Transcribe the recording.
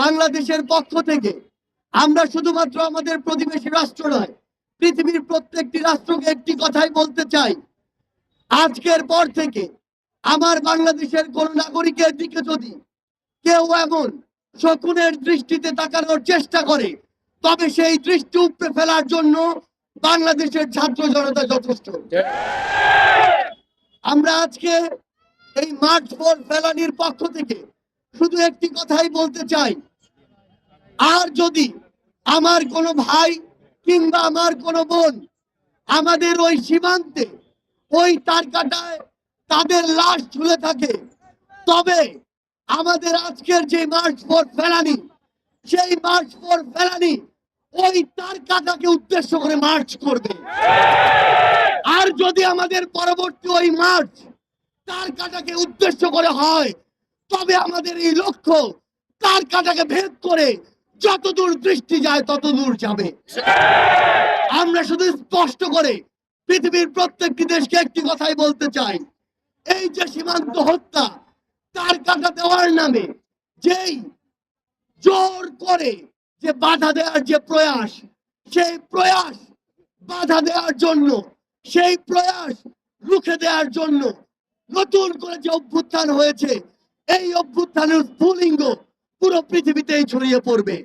বাংলাদেশের পক্ষ থেকে আমরা শুধুমাত্র আমাদের প্রতিবেশী রাষ্ট্র নয়, পৃথিবীর প্রত্যেকটি রাষ্ট্রকে একটি কথাই বলতে চাই। আজকের পর থেকে আমার বাংলাদেশের কোন নাগরিকের দিকে যদি কেউ এমন শকুনের দৃষ্টিতে তাকানোর চেষ্টা করে, তবে সেই দৃষ্টি উপড়ে ফেলার জন্য বাংলাদেশের ছাত্র জনতা যথেষ্ট। আমরা আজকে এই মার্চ ফর ফেলানির পক্ষ থেকে শুধু একটি কথাই বলতে চাই আর যদি আমার কোনো ভাই কিংবা আমার কোনো বোন আমাদের ওই সীমান্তে, ওই তার কাটায় তাদের লাশ ঝুলে থাকে, তবে আমাদের আজকের যে মার্চ ফর ফেলানি সেই মার্চ ফর ফেলানি ওই তার কাটাকে উদ্দেশ্য করে মার্চ করবে। আর যদি আমাদের পরবর্তী ওই মার্চ তার কাটাকে উদ্দেশ্য করে হয়, তবে আমাদের এই লক্ষ্য তার কাটাকে ভেদ করে যতদূর দৃষ্টি যায়, ততদূর যাবে। আমরা শুধু স্পষ্ট করে পৃথিবীর প্রত্যেকটি দেশকে একটি কথাই বলতে চাই। এই যে সীমান্ত হত্যা, তার কাটা দেওয়ার নামে যেই জোর করে যে বাধা দেওয়ার যে প্রয়াস, সেই প্রয়াস বাধা দেওয়ার জন্য, সেই প্রয়াস রুখে দেওয়ার জন্য নতুন করে যে অভ্যুত্থান হয়েছে, এই অভ্যুত্থানের স্ফুলিঙ্গ পুরো পৃথিবীতেই ছড়িয়ে পড়বে।